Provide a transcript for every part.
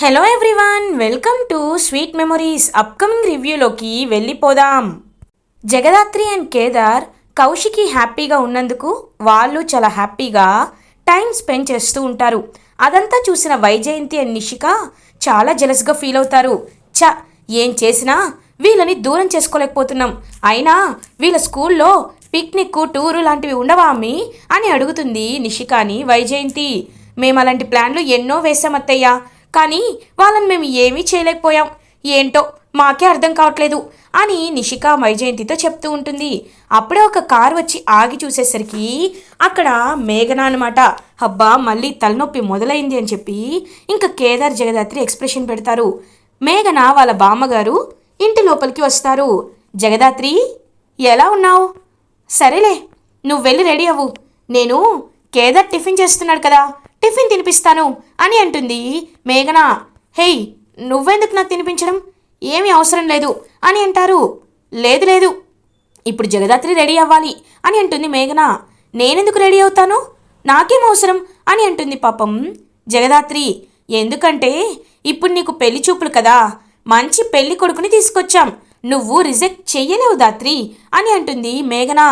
Hello everyone welcome to sweet memories upcoming రివ్యూలోకి వెళ్ళిపోదాం. Jagadhatri and Kedar Kaushiki హ్యాపీగా ఉన్నందుకు వాళ్ళు చాలా హ్యాపీగా టైం స్పెండ్ చేస్తూ ఉంటారు. అదంతా చూసిన వైజయంతి అండ్ నిషిక చాలా జెలస్గా ఫీల్ అవుతారు. చ ఏం చేసినా వీళ్ళని దూరం చేసుకోలేకపోతున్నాం. అయినా వీళ్ళ స్కూల్లో పిక్నిక్ టూరు లాంటివి ఉండవామి అని అడుగుతుంది నిషికాని వైజయంతి. మేము అలాంటి ప్లాన్లు ఎన్నో వేసాం అత్తయ్య. కానీ వాళ్ళని మేము ఏమీ చేయలేకపోయాం. ఏంటో మాకే అర్థం కావట్లేదు అని నిషిక వైజయంతితో చెప్తూ ఉంటుంది. అప్పుడే ఒక కారు వచ్చి ఆగి చూసేసరికి అక్కడ మేఘన అనమాట అబ్బా మళ్ళీ తలనొప్పి మొదలైంది అని చెప్పి ఇంకా కేదార్ జగదాత్రి ఎక్స్ప్రెషన్ పెడతారు. మేఘన వాళ్ళ బామ్మగారు ఇంటి లోపలికి వస్తారు. జగదాత్రి ఎలా ఉన్నావు? సరేలే నువ్వు వెళ్ళి రెడీ అవ్వు. నేను కేదార్ టిఫిన్ చేస్తున్నాడు కదా. టిఫిన్ తినిపిస్తాను అని అంటుంది. మేఘన హేయ్ నువ్వెందుకు నాకు తినిపించడం? ఏమీ అవసరం లేదు అని అంటారు. లేదు లేదు. ఇప్పుడు జగదాత్రి రెడీ అవ్వాలి అని అంటుంది మేఘన. నేనెందుకు రెడీ అవుతాను? నాకేం అవసరం? అని అంటుంది పాపం జగదాత్రి. ఎందుకంటే ఇప్పుడు నీకు పెళ్ళి చూపులు కదా. మంచి పెళ్ళి కొడుకుని తీసుకొచ్చాం. నువ్వు రిజెక్ట్ చెయ్యలేవు దాత్రి అని అంటుంది మేఘన.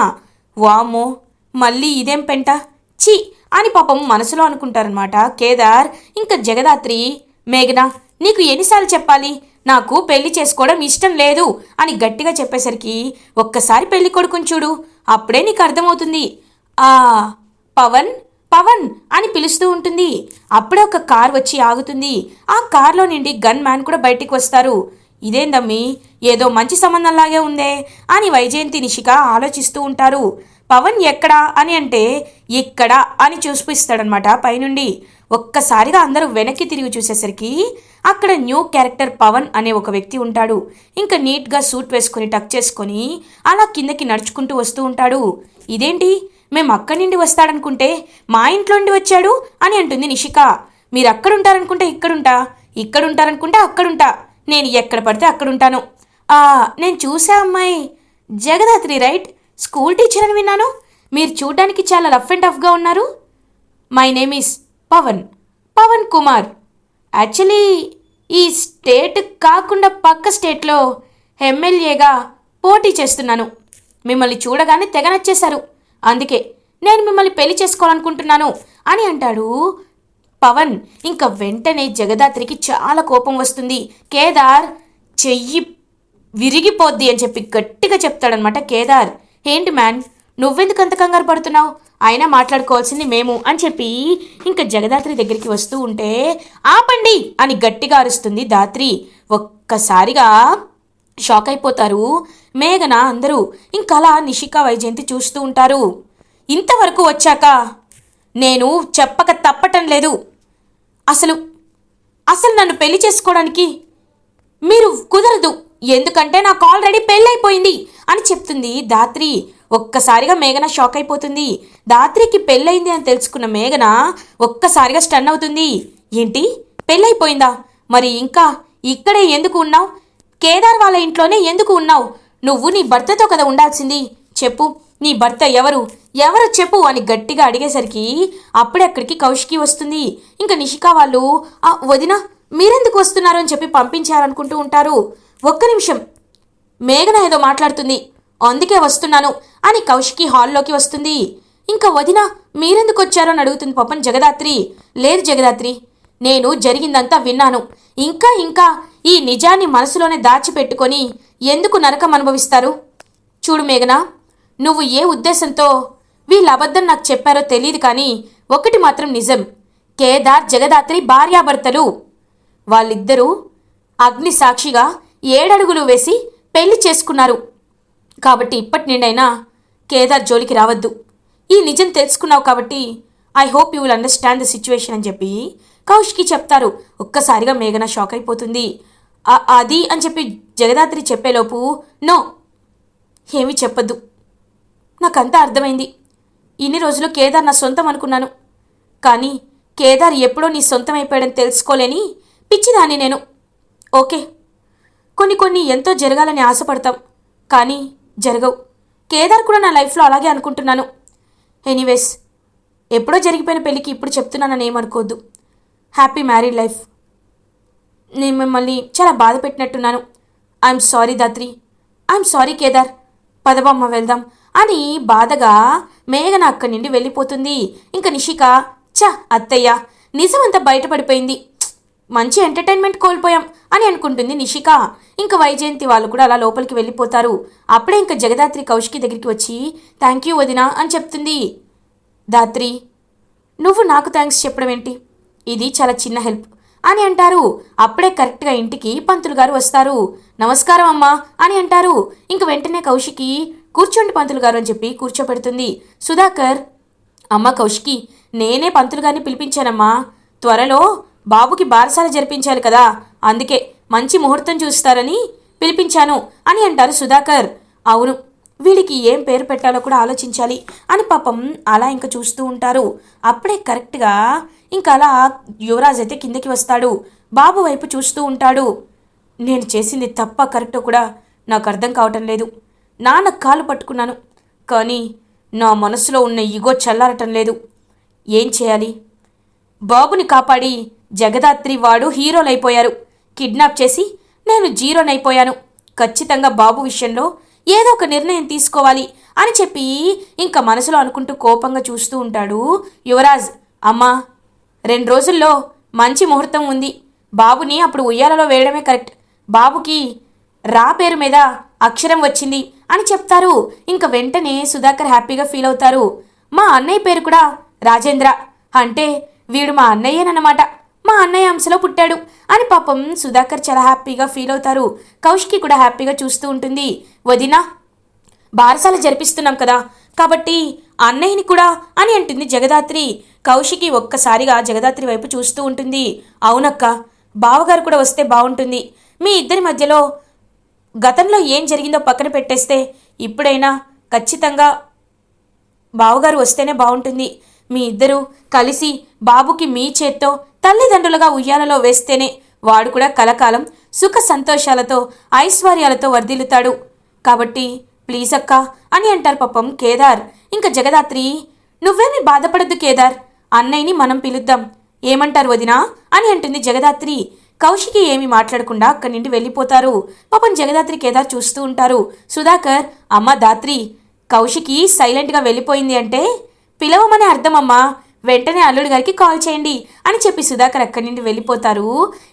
వామ్మో మళ్ళీ ఇదేం పెంట? చి అని పాపం మనసులో అనుకుంటారనమాట కేదార్ ఇంకా జగదాత్రి మేఘన నీకు ఎన్నిసార్లు చెప్పాలి? నాకు పెళ్ళి చేసుకోవడం ఇష్టం లేదు అని గట్టిగా చెప్పేసరికి ఒక్కసారి పెళ్ళి కొడుకుని చూడు అప్పుడే నీకు అర్థమవుతుంది. ఆ పవన్ పవన్ అని పిలుస్తూ ఉంటుంది. అప్పుడే ఒక కార్ వచ్చి ఆగుతుంది. ఆ కార్లో నుండి గన్ మ్యాన్ కూడా బయటికి వస్తారు. ఇదేందమ్మి? ఏదో మంచి సంబంధంలాగే ఉందే అని వైజయంతి నిషిక ఆలోచిస్తూ ఉంటారు. పవన్ ఎక్కడా అని అంటే ఇక్కడ అని చూపిస్తాడనమాట పైనుండి ఒక్కసారిగా అందరూ వెనక్కి తిరిగి చూసేసరికి అక్కడ న్యూ క్యారెక్టర్ పవన్ అనే ఒక వ్యక్తి ఉంటాడు. ఇంకా నీట్గా సూట్ వేసుకొని టక్ చేసుకొని అలా కిందకి నడుచుకుంటూ వస్తూ ఉంటాడు. ఇదేంటి? మేము అక్కడి నుండి వస్తాడనుకుంటే మా ఇంట్లో నుండి వచ్చాడు అని అంటుంది నిషిక. మీరు అక్కడుంటారనుకుంటే ఇక్కడుంటా ఇక్కడుంటారనుకుంటే అక్కడుంటా నేను ఎక్కడ పడితే అక్కడుంటాను. ఆ నేను చూసా అమ్మాయి. జగదాత్రి రైట్? స్కూల్ టీచర్ అని విన్నాను. మీరు చూడడానికి చాలా రఫ్ అండ్ టఫ్గా ఉన్నారు. My name is Pavan. Pavan Kumar. Actually ఈ స్టేట్ కాకుండా పక్క స్టేట్లో ఎమ్మెల్యేగా పోటీ చేస్తున్నాను. మిమ్మల్ని చూడగానే తెగ నచ్చేశారు. అందుకే నేను మిమ్మల్ని పెళ్ళి చేసుకోవాలనుకుంటున్నాను అని అంటాడు పవన్. ఇంకా వెంటనే జగదాత్రికి చాలా కోపం వస్తుంది. కేదార్ చెయ్యి విరిగిపోద్ది అని చెప్పి గట్టిగా చెప్తాడనమాట కేదార్. ఏంటి మ్యాన్? నువ్వెందుకు అంత కంగారు పడుతున్నావు? అయినా మాట్లాడుకోవాల్సింది మేము అని చెప్పి ఇంకా జగదాత్రి దగ్గరికి వస్తూ ఉంటే ఆపండి అని గట్టిగా అరుస్తుంది దాత్రి. ఒక్కసారిగా షాక్ అయిపోతారు మేఘన అందరూ. ఇంకలా నిషిక వైజయంతి చూస్తూ ఉంటారు. ఇంతవరకు వచ్చాక నేను చెప్పక తప్పటం లేదు. అసలు అసలు నన్ను పెళ్ళి చేసుకోవడానికి మీరు కుదరదు. ఎందుకంటే నాకు ఆల్రెడీ పెళ్ళైపోయింది అని చెప్తుంది దాత్రి ఒక్కసారిగా మేఘన షాక్ అయిపోతుంది. దాత్రికి పెళ్ళైంది అని తెలుసుకున్న మేఘన ఒక్కసారిగా స్టన్ అవుతుంది. ఏంటి? పెళ్ళైపోయిందా? మరి ఇంకా ఇక్కడే ఎందుకు ఉన్నావు? కేదార్ వాళ్ళ ఇంట్లోనే ఎందుకు ఉన్నావు? నువ్వు నీ భర్తతో కదా ఉండాల్సింది. చెప్పు నీ భర్త ఎవరు? ఎవరు చెప్పు అని గట్టిగా అడిగేసరికి అప్పుడే అక్కడికి కౌశికి వస్తుంది. ఇంకా నిషికా వాళ్ళు ఆ వదిన మీరెందుకు వస్తున్నారు? అని చెప్పి పంపించారనుకుంటూ ఉంటారు. ఒక్క నిమిషం. మేఘన ఏదో మాట్లాడుతుంది. అందుకే వస్తున్నాను అని కౌశికి హాల్లోకి వస్తుంది. ఇంకా వదిన మీరెందుకు వచ్చారో అని అడుగుతుంది పాపం జగదాత్రి. లేదు జగదాత్రి నేను జరిగిందంతా విన్నాను. ఇంకా ఇంకా ఈ నిజాన్ని మనసులోనే దాచిపెట్టుకొని ఎందుకు నరకం అనుభవిస్తారు? చూడు మేఘన నువ్వు ఏ ఉద్దేశంతో వీళ్ళ అబద్ధం నాకు చెప్పారో తెలియదు కానీ ఒకటి మాత్రం నిజం. కేదార్ జగదాత్రి భార్యాభర్తలు. వాళ్ళిద్దరూ అగ్ని సాక్షిగా ఏడడుగులు వేసి పెళ్ళి చేసుకున్నారు. కాబట్టి ఇప్పటి నుండైనా కేదార్ జోలికి రావద్దు. ఈ నిజం తెలుసుకున్నావు కాబట్టి I hope you will understand the situation అని చెప్పి కౌష్కి చెప్తారు. ఒక్కసారిగా మేఘన షాక్ అయిపోతుంది. అది అని చెప్పి జగదాత్రి చెప్పేలోపు నో ఏమీ చెప్పొద్దు. నాకంతా అర్థమైంది. ఇన్ని రోజులు కేదార్ నా సొంతం అనుకున్నాను. కానీ కేదార్ ఎప్పుడో నీ సొంతం అయిపోయాడని తెలుసుకోలేని పిచ్చిదాన్ని నేను. ఓకే కొన్ని కొన్ని ఎంతో జరగాలని ఆశపడతాం. కానీ జరగవు. కేదార్ కూడా నా లైఫ్లో అలాగే అనుకుంటున్నాను. ఎనీవేస్ ఎప్పుడో జరిగిపోయిన పెళ్ళికి ఇప్పుడు చెప్తున్నానని ఏమనుకోవద్దు. Happy married life. నేను మిమ్మల్ని చాలా బాధ పెట్టినట్టున్నాను. I'm sorry Dhatri I'm sorry Kedar. పదవమ్మ వెళ్దాం. అని బాధగా మేఘన అక్కడి నుండి వెళ్ళిపోతుంది. ఇంకా నిషిక చ అత్తయ్య నిజమంతా బయటపడిపోయింది. మంచి ఎంటర్టైన్మెంట్ కోల్పోయాం అని అనుకుంటుంది నిషిక. ఇంకా వైజయంతి వాళ్ళు కూడా అలా లోపలికి వెళ్ళిపోతారు. అప్పుడే ఇంకా జగదాత్రి కౌశికి దగ్గరికి వచ్చి థ్యాంక్ యూ వదినా అని చెప్తుంది. దాత్రి నువ్వు నాకు థ్యాంక్స్ చెప్పడం ఏంటి? ఇది చాలా చిన్న హెల్ప్ అని అంటారు. అప్పుడే కరెక్ట్గా ఇంటికి పంతులు గారు వస్తారు. నమస్కారం అమ్మా అని అంటారు. ఇంక వెంటనే కౌశికి కూర్చోండి పంతులు గారు అని చెప్పి కూర్చోబెడుతుంది సుధాకర్ అమ్మ కౌశికి నేనే పంతులు గారిని పిలిపించానమ్మా. త్వరలో బాబుకి బారసాల జరిపించాలి కదా. అందుకే మంచి ముహూర్తం చూస్తారని పిలిపించాను అని అంటారు సుధాకర్. అవును వీడికి ఏం పేరు పెట్టాలో కూడా ఆలోచించాలి అని పాపం అలా ఇంకా చూస్తూ ఉంటారు. అప్పుడే కరెక్ట్గా ఇంకా అలా యువరాజ్ అయితే కిందకి వస్తాడు. బాబు వైపు చూస్తూ ఉంటాడు. నేను చేసింది తప్ప కరెక్టో కూడా నాకు అర్థం కావటం లేదు. నాన్న కాలు పట్టుకున్నాను. కానీ నా మనసులో ఉన్న ఇగో చల్లారటం లేదు. ఏం చేయాలి? బాబుని కాపాడి జగదాత్రి వాడు హీరోలైపోయారు. కిడ్నాప్ చేసి నేను జీరోనైపోయాను. ఖచ్చితంగా బాబు విషయంలో ఏదో ఒక నిర్ణయం తీసుకోవాలి అని చెప్పి ఇంకా మనసులో అనుకుంటూ కోపంగా చూస్తూ ఉంటాడు యువరాజ్. అమ్మా రెండు రోజుల్లో మంచి ముహూర్తం ఉంది. బాబుని అప్పుడు ఉయ్యాలలో వేయడమే కరెక్ట్. బాబుకి రా పేరు మీద అక్షరం వచ్చింది అని చెప్తారు. ఇంకా వెంటనే సుధాకర్ హ్యాపీగా ఫీల్ అవుతారు. మా అన్నయ్య పేరు కూడా రాజేంద్ర. అంటే వీడు మా అన్నయ్యేనన్నమాట. మా అన్నయ్య అంశలో పుట్టాడు అని పాపం సుధాకర్ చాలా హ్యాపీగా ఫీల్ అవుతారు. కౌశికి కూడా హ్యాపీగా చూస్తూ ఉంటుంది. వదినా బారసాల జరిపిస్తున్నాం కదా. కాబట్టి అన్నయ్యని కూడా అని అంటుంది జగదాత్రి. కౌశికి ఒక్కసారిగా జగదాత్రి వైపు చూస్తూ ఉంటుంది. అవునక్క బావగారు కూడా వస్తే బాగుంటుంది మీ ఇద్దరి మధ్యలో గతంలో ఏం జరిగిందో పక్కన పెట్టేస్తే ఇప్పుడైనా ఖచ్చితంగా బావగారు వస్తేనే బాగుంటుంది మీ ఇద్దరూ కలిసి బాబుకి మీ చేత్తో తల్లిదండ్రులుగా ఉయ్యాలలో వేస్తేనే వాడు కూడా కలకాలం సుఖ సంతోషాలతో ఐశ్వర్యాలతో వర్ధిల్లుతాడు. కాబట్టి ప్లీజ్ అక్క అని అంటారు పాపం కేదార్. ఇంకా జగదాత్రి నువ్వేమీ బాధపడద్దు కేదార్ అన్నయ్యని మనం పిలుద్దాం. ఏమంటారు వదినా? అని అంటుంది జగదాత్రి. కౌశికి ఏమీ మాట్లాడకుండా అక్కడి నుండి వెళ్ళిపోతారు. పాపం జగదాత్రి కేదార్ చూస్తూ ఉంటారు. సుధాకర్ అమ్మ దాత్రి కౌశికి సైలెంట్గా వెళ్ళిపోయింది అంటే పిలవమని అర్థమమ్మా. వెంటనే అల్లుడి గారికి కాల్ చేయండి అని చెప్పి సుధాకర్ అక్కడి నుండి వెళ్ళిపోతారు.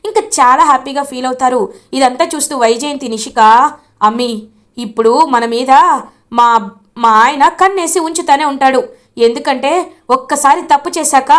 ఇంకా చాలా హ్యాపీగా ఫీల్ అవుతారు. ఇదంతా చూస్తూ వైజయంతి నిషిక అమ్మి ఇప్పుడు మన మీద మా మా ఆయన కన్నేసి ఉంచుతానే ఉంటాడు. ఎందుకంటే ఒక్కసారి తప్పు చేశాక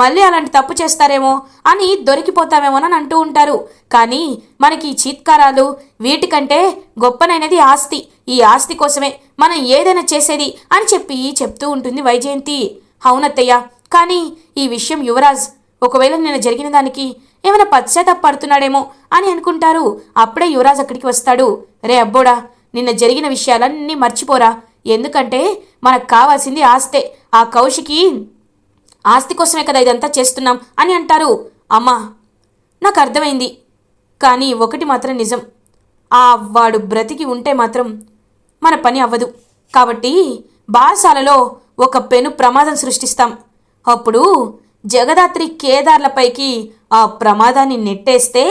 మళ్ళీ అలాంటి తప్పు చేస్తారేమో అని దొరికిపోతామేమోనని అంటూ ఉంటారు. కానీ మనకి ఈ చీత్కారాలు వీటికంటే గొప్పనైనది ఆస్తి. ఈ ఆస్తి కోసమే మనం ఏదైనా చేసేది అని చెప్పి చెప్తూ ఉంటుంది వైజయంతి. అవునత్తయ్య కానీ ఈ విషయం యువరాజ్ ఒకవేళ నేను జరిగిన దానికి ఏమైనా పశ్చాత్తాపడుతున్నాడేమో అని అనుకుంటారు. అప్పుడే యువరాజ్ అక్కడికి వస్తాడు. రే అబ్బోడా నిన్న జరిగిన విషయాలన్నీ మర్చిపోరా. ఎందుకంటే మనకు కావాల్సింది ఆస్తే ఆ కౌశికి ఆస్తి కోసమే కదా ఇదంతా చేస్తున్నాం అని అంటారు. అమ్మా నాకు అర్థమైంది. కానీ ఒకటి మాత్రం నిజం. ఆ వాడు బ్రతికి ఉంటే మాత్రం మన పని అవ్వదు. కాబట్టి బాసాలలో ఒక పెను ప్రమాదం సృష్టిస్తాం. అప్పుడు జగదాత్రి కేదార్లపైకి ఆ ప్రమాదాన్ని నెట్టేస్తే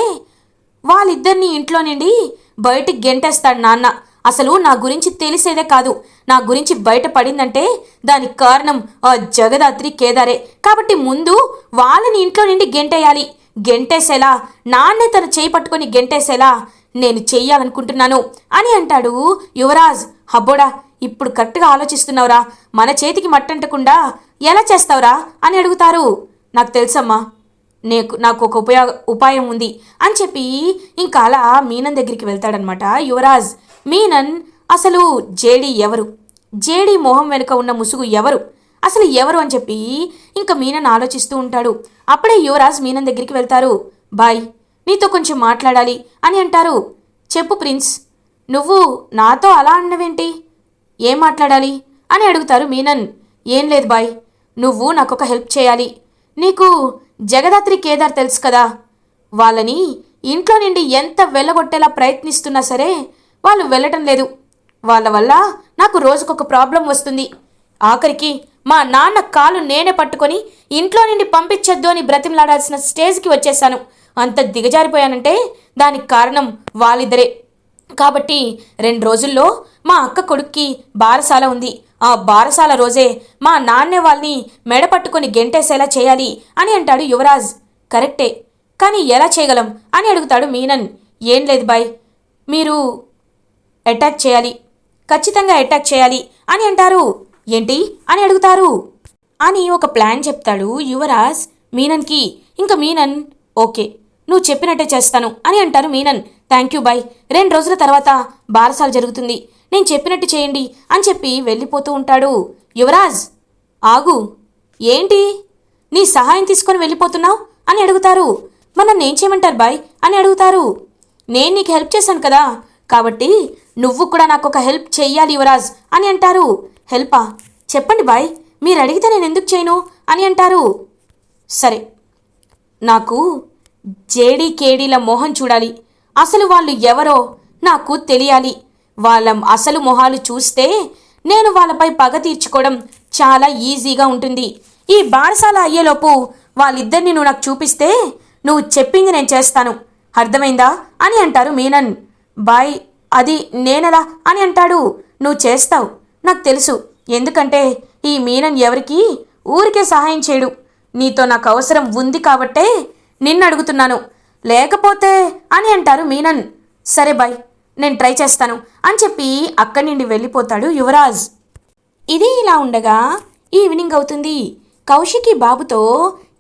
వాళ్ళిద్దరిని ఇంట్లో నుండి బయటికి గెంటేస్తాడు నాన్న. అసలు నా గురించి తెలిసేదే కాదు. నా గురించి బయటపడిందంటే దానికి కారణం ఆ జగదాత్రి కేదారే. కాబట్టి ముందు వాళ్ళని ఇంట్లో నుండి గెంటేయాలి. గెంటేసేలా నాన్నే తన చేయి పట్టుకొని గెంటేసేలా నేను చెయ్యాలనుకుంటున్నాను అని అంటాడు యువరాజ్. హబ్బోడా ఇప్పుడు కరెక్ట్గా ఆలోచిస్తున్నావురా. మన చేతికి మట్టంటకుండా ఎలా చేస్తావురా అని అడుగుతారు. నాకు తెలుసమ్మా నీకు నాకు ఒక ఉపయోగ ఉపాయం ఉంది అని చెప్పి ఇంకా అలా మీనన్ దగ్గరికి వెళ్తాడనమాట యువరాజ్. మీనన్ అసలు జేడి ఎవరు? జేడి మొహం వెనుక ఉన్న ముసుగు ఎవరు? అసలు ఎవరు అని చెప్పి ఇంకా మీనన్ ఆలోచిస్తూ ఉంటాడు. అప్పుడే యువరాజ్ మీనన్ దగ్గరికి వెళ్తారు. బాయ్ నీతో కొంచెం మాట్లాడాలి అని అంటారు. చెప్పు ప్రిన్స్ నువ్వు నాతో అలా అన్నవేంటి? ఏం మాట్లాడాలి? అని అడుగుతారు మీనన్. ఏం లేదు బాయ్ నువ్వు నాకొక హెల్ప్ చేయాలి. నీకు జగదాత్రి కేదార్ తెలుసు కదా. వాళ్ళని ఇంట్లో నుండి ఎంత వెళ్ళగొట్టేలా ప్రయత్నిస్తున్నా సరే వాళ్ళు వెళ్ళటం లేదు. వాళ్ళ వల్ల నాకు రోజుకొక ప్రాబ్లం వస్తుంది. ఆఖరికి మా నాన్న కాలు నేనే పట్టుకొని ఇంట్లో నుండి పంపించొద్దు అని బ్రతిమలాడాల్సిన స్టేజ్కి వచ్చేసాను అంత దిగజారిపోయానంటే దానికి కారణం వాళ్ళిద్దరే. కాబట్టి రెండు రోజుల్లో మా అక్క కొడుక్కి బారసాల ఉంది. ఆ బారసాల రోజే మా నాన్నే వాళ్ళని మెడ పట్టుకొని గెంటేసేలా చేయాలి అని అంటాడు యువరాజ్. కరెక్టే. కానీ ఎలా చేయగలం అని అడుగుతాడు మీనన్. ఏం లేదు బాయ్. మీరు అటాక్ చేయాలి. ఖచ్చితంగా అటాక్ చేయాలి అని అంటారు. ఏంటి? అని అడుగుతారు. అని ఒక ప్లాన్ చెప్తాడు యువరాజ్ మీనన్కి. ఇంకా మీనన్ ఓకే నువ్వు చెప్పినట్టే చేస్తాను అని అంటారు మీనన్. Thank you bye. రెండు రోజుల తర్వాత బారసాల జరుగుతుంది. నేను చెప్పినట్టు చేయండి అని చెప్పి వెళ్ళిపోతూ ఉంటాడు. యువరాజ్ ఆగు. ఏంటి? నీ సహాయం తీసుకొని వెళ్ళిపోతున్నావు? అని అడుగుతారు. మన నేను ఏం చేయమంటారు బాయ్? అని అడుగుతారు. నేను నీకు హెల్ప్ చేశాను కదా. కాబట్టి నువ్వు కూడా నాకు ఒక హెల్ప్ చెయ్యాలి యువరాజ్ అని అంటారు. హెల్పా? చెప్పండి బాయ్ మీరు అడిగితే నేను ఎందుకు చేయను? అని అంటారు. సరే నాకు జేడీ కేడీల మోహన్ చూడాలి. అసలు వాళ్ళు ఎవరో నాకు తెలియాలి. వాళ్ళ అసలు మొహాలు చూస్తే నేను వాళ్ళపై పగ తీర్చుకోవడం చాలా ఈజీగా ఉంటుంది. ఈ బాణసాల అయ్యేలోపు వాళ్ళిద్దరిని నువ్వు నాకు చూపిస్తే నువ్వు చెప్పింది నేను చేస్తాను. అర్థమైందా? అని అంటారు మీనన్. బాయ్ అది నేనలా అని అంటాడు. నువ్వు చేస్తావు. నాకు తెలుసు. ఎందుకంటే ఈ మీనన్ ఎవరికి ఊరికే సహాయం చేయడు. నీతో నాకు అవసరం ఉంది కాబట్టే నిన్ను అడుగుతున్నాను. లేకపోతే అని అంటారు మీనన్. సరే బాయ్. నేను ట్రై చేస్తాను అని చెప్పి అక్కడి నుండి వెళ్ళిపోతాడు యువరాజ్. ఇది ఇలా ఉండగా ఈవినింగ్ అవుతుంది. కౌశికి బాబుతో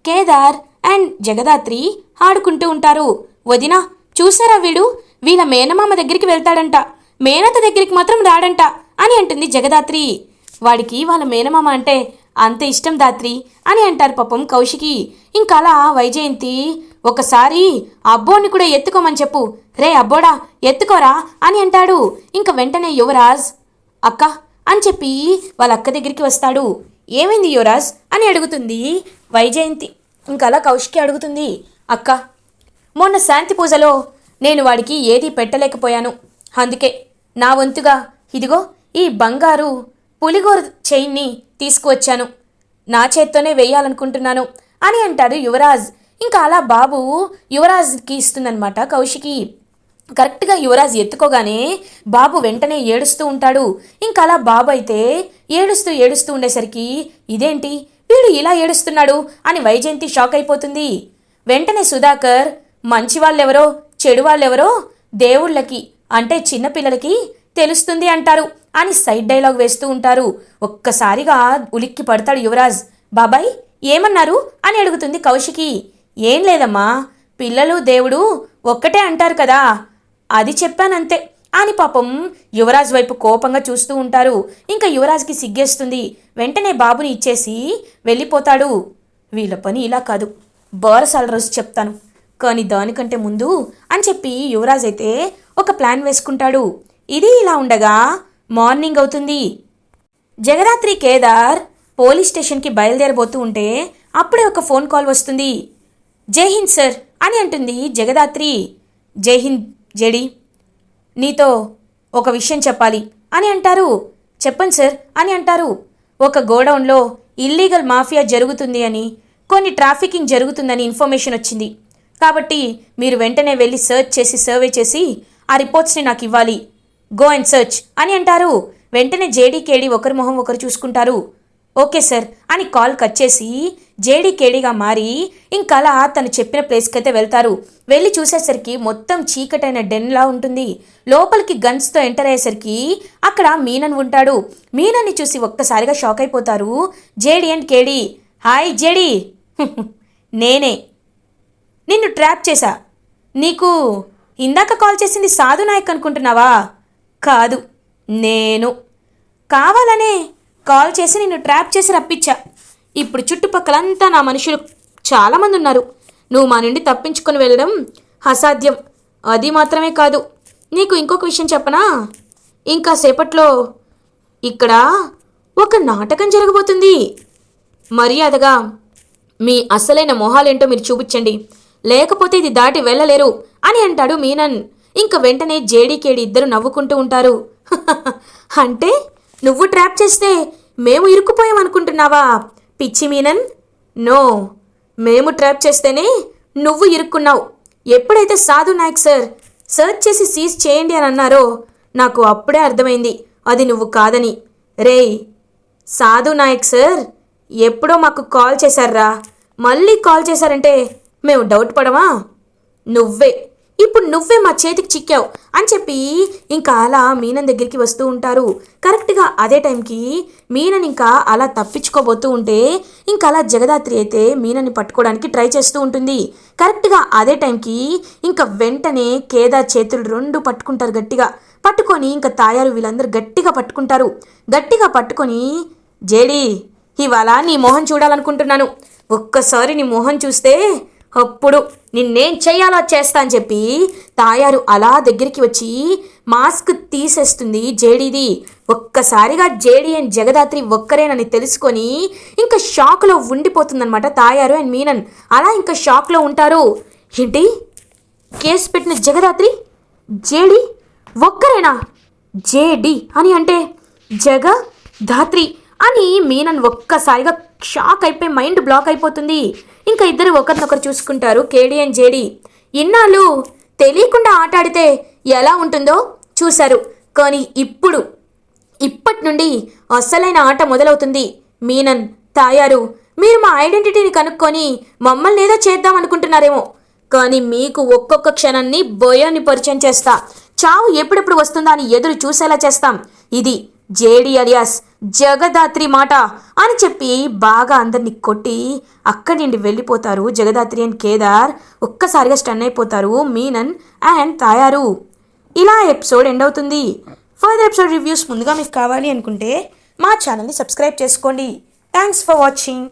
కేదార్ అండ్ జగదాత్రి ఆడుకుంటూ ఉంటారు. వదినా చూసారా వీడు? వీళ్ళ మేనమామ దగ్గరికి వెళ్తాడంట. మేనత దగ్గరికి మాత్రం రాడంట అని అంటుంది జగదాత్రి. వాడికి వాళ్ళ మేనమామ అంటే అంత ఇష్టం దాత్రి అని అంటారు పాపం కౌశికి. ఇంకలా అలా వైజయంతి ఒకసారి అబ్బోని కూడా ఎత్తుకోమని చెప్పు. రే అబ్బోడా ఎత్తుకోరా అని అంటాడు. ఇంక వెంటనే యువరాజ్ అక్క అని చెప్పి వాళ్ళ అక్క దగ్గరికి వస్తాడు. ఏమైంది యువరాజ్ అని అడుగుతుంది వైజయంతి. ఇంకలా అలా కౌశికి అడుగుతుంది అక్క మొన్న శాంతి పూజలో నేను వాడికి ఏదీ పెట్టలేకపోయాను. అందుకే నా వంతుగా ఇదిగో ఈ బంగారు పులిగోర చైన్ని తీసుకువచ్చాను. నా చేత్తోనే వేయాలనుకుంటున్నాను అని అంటాడు యువరాజ్. ఇంకా అలా బాబు యువరాజ్కి ఇస్తుందన్నమాట కౌశికి. కరెక్ట్గా యువరాజ్ ఎత్తుకోగానే బాబు వెంటనే ఏడుస్తూ ఉంటాడు. ఇంకా అలా బాబు అయితే ఏడుస్తూ ఏడుస్తూ ఉండేసరికి ఇదేంటి? వీడు ఇలా ఏడుస్తున్నాడు? అని వైజయంతి షాక్ అయిపోతుంది. వెంటనే సుధాకర్ మంచి వాళ్ళెవరో చెడు వాళ్ళెవరో దేవుళ్ళకి అంటే చిన్నపిల్లలకి తెలుస్తుంది అంటారు. అని సైడ్ డైలాగ్ వేస్తూ ఉంటారు. ఒక్కసారిగా ఉలిక్కి పడతాడు యువరాజ్. బాబాయ్ ఏమన్నారు? అని అడుగుతుంది కౌశికి. ఏం లేదమ్మా పిల్లలు దేవుడు ఒక్కటే అంటారు కదా అది చెప్పానంతే అని పాపం యువరాజ్ వైపు కోపంగా చూస్తూ ఉంటారు. ఇంకా యువరాజ్కి సిగ్గేస్తుంది. వెంటనే బాబుని ఇచ్చేసి వెళ్ళిపోతాడు. వీళ్ళ పని ఇలా కాదు. బోరసాల రోజు చెప్తాను. కానీ దానికంటే ముందు అని చెప్పి యువరాజ్ అయితే ఒక ప్లాన్ వేసుకుంటాడు. ఇది ఇలా ఉండగా మార్నింగ్ అవుతుంది. జగదాత్రి కేదార్ పోలీస్ స్టేషన్కి బయలుదేరబోతూ ఉంటే అప్పుడే ఒక ఫోన్ కాల్ వస్తుంది. జై హింద్ సార్ అని అంటుంది జగదాత్రి. జై హింద్ జెడి నీతో ఒక విషయం చెప్పాలి అని అంటారు. చెప్పండి సార్ అని అంటారు. ఒక గోడౌన్లో ఇల్లీగల్ మాఫియా జరుగుతుంది అని కొన్ని ట్రాఫికింగ్ జరుగుతుందని ఇన్ఫర్మేషన్ వచ్చింది. కాబట్టి మీరు వెంటనే వెళ్ళి సర్చ్ చేసి సర్వే చేసి ఆ రిపోర్ట్స్ని నాకు ఇవ్వాలి. గో అండ్ సర్చ్ అని అంటారు. వెంటనే జేడీకేడి ఒకరి మొహం ఒకరు చూసుకుంటారు. ఓకే సార్ అని కాల్ కట్ చేసి జేడీకేడిగా మారి ఇంకలా తను చెప్పిన ప్లేస్కి అయితే వెళ్తారు. వెళ్ళి చూసేసరికి మొత్తం చీకటైన డెన్లా ఉంటుంది. లోపలికి గన్స్తో ఎంటర్ అయ్యేసరికి అక్కడ మీనన్ ఉంటాడు. మీనన్ని చూసి ఒక్కసారిగా షాక్ అయిపోతారు. JD and KD hi JD నేనే. నిన్ను ట్రాప్ చేశా. నీకు ఇందాక కాల్ చేసింది సాధు నాయక్ అనుకుంటున్నావా? కాదు నేను. కావాలనే కాల్ చేసి నిన్ను ట్రాప్ చేసి రప్పించా. ఇప్పుడు చుట్టుపక్కలంతా నా మనుషులు చాలామంది ఉన్నారు నువ్వు మా నుండి తప్పించుకొని వెళ్ళడం అసాధ్యం. అది మాత్రమే కాదు. నీకు ఇంకొక విషయం చెప్పనా? ఇంకా సేపట్లో ఇక్కడ ఒక నాటకం జరగబోతుంది. మర్యాదగా మీ అసలైన మొహాలేంటో మీరు చూపించండి. లేకపోతే ఇది దాటి వెళ్ళలేరు అని అంటాడు మీనన్. ఇంక వెంటనే జేడీకేడి ఇద్దరు నవ్వుకుంటూ ఉంటారు. అంటే నువ్వు ట్రాప్ చేస్తే మేము ఇరుక్కుపోయామనుకుంటున్నావా పిచ్చి మీనన్ నో. మేము ట్రాప్ చేస్తేనే నువ్వు ఇరుక్కున్నావు. ఎప్పుడైతే సాధు నాయక్ సార్ సర్చ్ చేసి సీజ్ చేయండి అని అన్నారో నాకు అప్పుడే అర్థమైంది. అది నువ్వు కాదని. రేయ్ సాధు నాయక్ సార్ ఎప్పుడో మాకు కాల్ చేశారా మళ్ళీ కాల్ చేశారంటే మేము డౌట్ పడవా నువ్వే. ఇప్పుడు నువ్వే మా చేతికి చిక్కావు అని చెప్పి ఇంకా అలా మీనన్ దగ్గరికి వస్తూ ఉంటారు. కరెక్ట్గా అదే టైంకి మీనన్ ఇంకా అలా తప్పించుకోబోతూ ఉంటే ఇంకా అలా జగదాత్రి అయితే మీనని పట్టుకోవడానికి ట్రై చేస్తూ ఉంటుంది. కరెక్ట్గా అదే టైంకి ఇంకా వెంటనే కేదార్ చేతులు రెండు పట్టుకుంటారు గట్టిగా. పట్టుకొని ఇంకా తాయారు వీళ్ళందరూ గట్టిగా పట్టుకుంటారు. గట్టిగా పట్టుకొని జేడి ఇవాళ నీ మొహం చూడాలనుకుంటున్నాను. ఒక్కసారి నీ మొహం చూస్తే అప్పుడు నిన్నేం చేయాలో చేస్తా అని చెప్పి తాయారు అలా దగ్గరికి వచ్చి మాస్క్ తీసేస్తుంది జేడీది. ఒక్కసారిగా జేడీ అండ్ జగదాత్రి ఒక్కరేనని తెలుసుకొని ఇంకా షాక్లో ఉండిపోతుందన్నమాట తాయారు అండ్ మీనన్. అలా ఇంకా షాక్లో ఉంటారు. ఏంటి? కేసు పెట్టిన జగదాత్రి? జేడి? ఒక్కరేనా? జేడి అని అంటే జగ ధాత్రి అని మీనన్ ఒక్కసారిగా షాక్ అయిపోయి మైండ్ బ్లాక్ అయిపోతుంది. ఇంకా ఇద్దరు ఒకరినొకరు చూసుకుంటారు కేడి అండ్ జేడి. ఇన్నాళ్ళు తెలియకుండా ఆట ఆడితే ఎలా ఉంటుందో చూశారు. కానీ ఇప్పుడు ఇప్పటి నుండి అసలైన ఆట మొదలవుతుంది. మీనన్ తాయారు మీరు మా ఐడెంటిటీని కనుక్కొని మమ్మల్ని ఏదో చేద్దాం అనుకుంటున్నారేమో. కానీ మీకు ఒక్కొక్క క్షణాన్ని భయాన్ని పరిచయం చేస్తా. చావు ఎప్పుడెప్పుడు వస్తుందా అని ఎదురు చూసేలా చేస్తాం. ఇది జేడి అలియాస్ జగదాత్రి మాట అని చెప్పి బాగా అందరిని కొట్టి అక్కడి నుండి వెళ్ళిపోతారు జగదాత్రి అండ్ కేదార్. ఒక్కసారిగా స్టన్ అయిపోతారు మీనన్ అండ్ తాయారు. ఇలా ఎపిసోడ్ ఎండ్ అవుతుంది. ఫర్దర్ ఎపిసోడ్ రివ్యూస్ ముందుగా మీకు కావాలి అనుకుంటే మా ఛానల్ని సబ్స్క్రైబ్ చేసుకోండి. Thanks for watching.